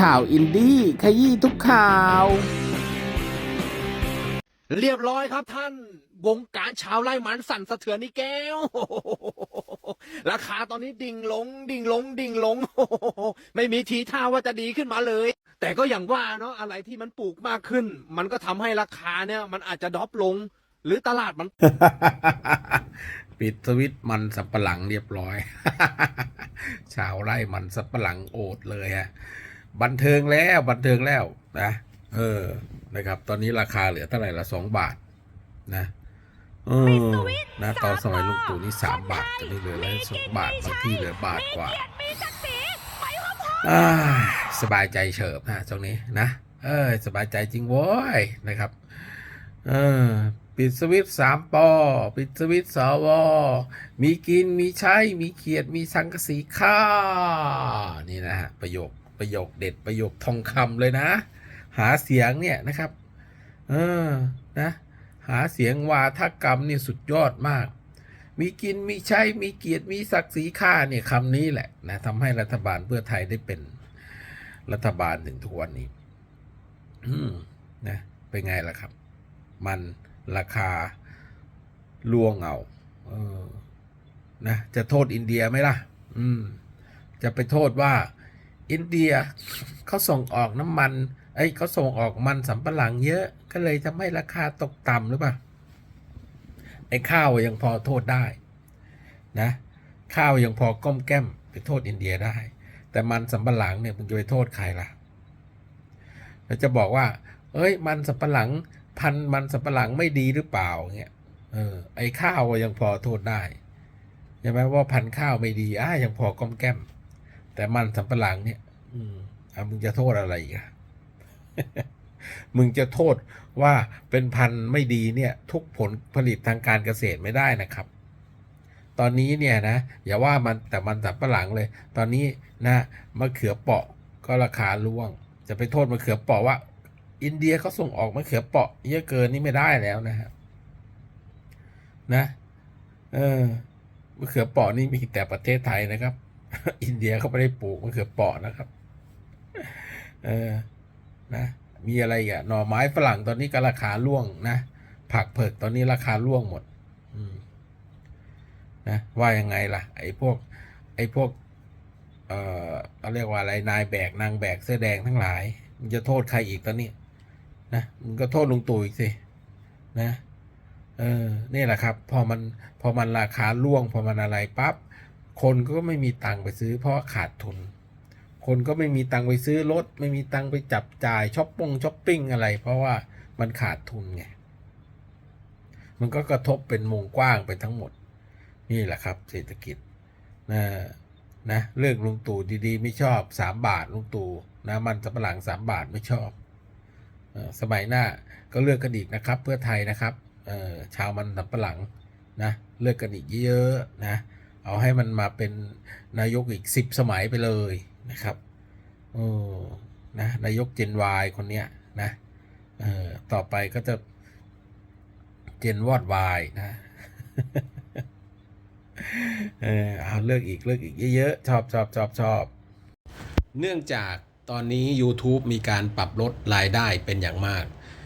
ข่าวอินดี้ขยี้ทุกข่าว เรียบร้อยครับท่าน วงการชาวไร่มันสั่นสะเทือนนี่แก้ว ราคาตอนนี้ดิ่งลง ดิ่งลง ดิ่งลง ไม่มีทีท่าว่าจะดีขึ้นมาเลย แต่ก็อย่างว่าเนาะอะไรที่มันปลูกมากขึ้น มันก็ทำให้ราคาเนี่ย มันอาจจะดรอปลง หรือตลาดมัน ปิดสวิตช์มันสับปะหลังเรียบร้อย ชาวไร่มันสับปะหลังโอดเลยฮะ บันเทิงแล้วบันเทิงแล้วนะเออนะครับ ตอนนี้ราคาเหลือเท่าไหร่ละสองบาทนะเออนะตอนสมัยลุงตู่นี่สามบาทตอนนี้เหลือแล้วสองบาทบางที่เหลือบาทกว่าสบายใจเฉิบนะตรงนี้นะเออสบายใจจริงโว้ยนะครับ เออปิดสวิตช์สามปอปิดสวิตช์สวมีกินมีใช้ มีเขียดมีสังกะสีค่านี่นะฮะประโยค ประโยคเด็ดประโยคทองคำเลยนะ หาเสียงเนี่ยนะครับ เออนะ หาเสียงวาทกรรมนี่สุดยอดมาก มีกินมีใช้มีเกียรติมีศักดิ์ศรีค่าเนี่ยคำนี้แหละนะทำให้รัฐบาลเพื่อไทยได้เป็นรัฐบาลถึงทุกวันนี้นะเป็นไงล่ะครับ มันราคาล่วงเอาเออนะจะโทษอินเดียไหมล่ะ อืม จะไปโทษว่า อินเดียเขาส่งออกน้ำมันไอ้ยเขาส่งออกมันสำปะหลังเยอะก็เลยทำให้ราคาตกต่ำหรือเปล่าไอ้ข้าวยังพอโทษได้นะข้าวยังพอก้มแก้มไปโทษอินเดียได้ แต่มันสำปะหลังเนี่ยมึงจะไปโทษใครล่ะแล้วจะบอกว่า เอ้ย มันสับปะหลัง พันมันสับปะหลังไม่ดีหรือเปล่าเงี้ยเออไอ้ข้าวยังพอโทษได้ใช่ไหมว่าพันข้าวไม่ดีอะยังพอก้มแก้ม แต่มันสับปะหลังเนี่ย อืมอะมึงจะโทษอะไรอีกอะมึงจะโทษว่าเป็นพันธุ์ไม่ดีเนี่ย ทุกผลผลิตทางการเกษตรไม่ได้นะครับ ตอนนี้เนี่ยนะอย่าว่ามันแต่มันสับปะหลังเลย ตอนนี้นะมะเขือเปาะก็ราคาร่วง จะไปโทษมะเขือเปาะว่า อินเดียเขาส่งออกมะเขือเปาะเยอะเกินนี่ไม่ได้แล้วนะครับนะ เออมะเขือเปาะนี่มีแต่ประเทศไทยนะครับ อินเดียเขาไม่ได้ปลูกมะเขือเปาะนะครับ เออนะ มีอะไรอะหน่อไม้ฝรั่งตอนนี้ก็ราคาร่วงนะผักเผือกตอนนี้ราคาร่วงหมด อืมนะว่ายังไงล่ะ ไอ้พวก ไอ้พวก เอ่อเขาเรียกว่าอะไรนายแบกนางแบกเสื้อแดงทั้งหลายมึงจะโทษใครอีกตอนนี้นะมึงก็โทษลุงตู่อีกสินะเออนี่แหละครับ พอมันพอมันราคาร่วง พอมันอะไรปั๊บ คนก็ไม่มีตังค์ไปซื้อ เพราะขาดทุน คนก็ไม่มีตังค์ไปซื้อรถ ไม่มีตังค์ไปจับจ่ายช้อปปงช้อปปิ้งอะไร เพราะว่ามันขาดทุนไง มันก็กระทบเป็นวงกว้างไปทั้งหมด นี่แหละครับ เศรษฐกิจนะนะเลือกลุงตู่ดีๆ ไม่ชอบสามบาทลุงตู่นะมันสำปะหลังสามบาทไม่ชอบสมัยหน้าก็เลือกกันอีกนะครับ เพื่อไทยนะครับชาวมันสำปะหลังนะเลือกกันอีกเยอะๆนะ เอาให้มันมาเป็นนายกอีกสิบสมัยไปเลยนะครับโอ้นะนายกเจนวายคนเนี้ยนะเออต่อไปก็จะเจนวอดวายนะเออเอาเลือกอีกเลือกอีกเยอะๆชอบชอบชอบชอบเนื่องจากตอนนี้ YouTube มีการปรับลดรายได้เป็นอย่างมาก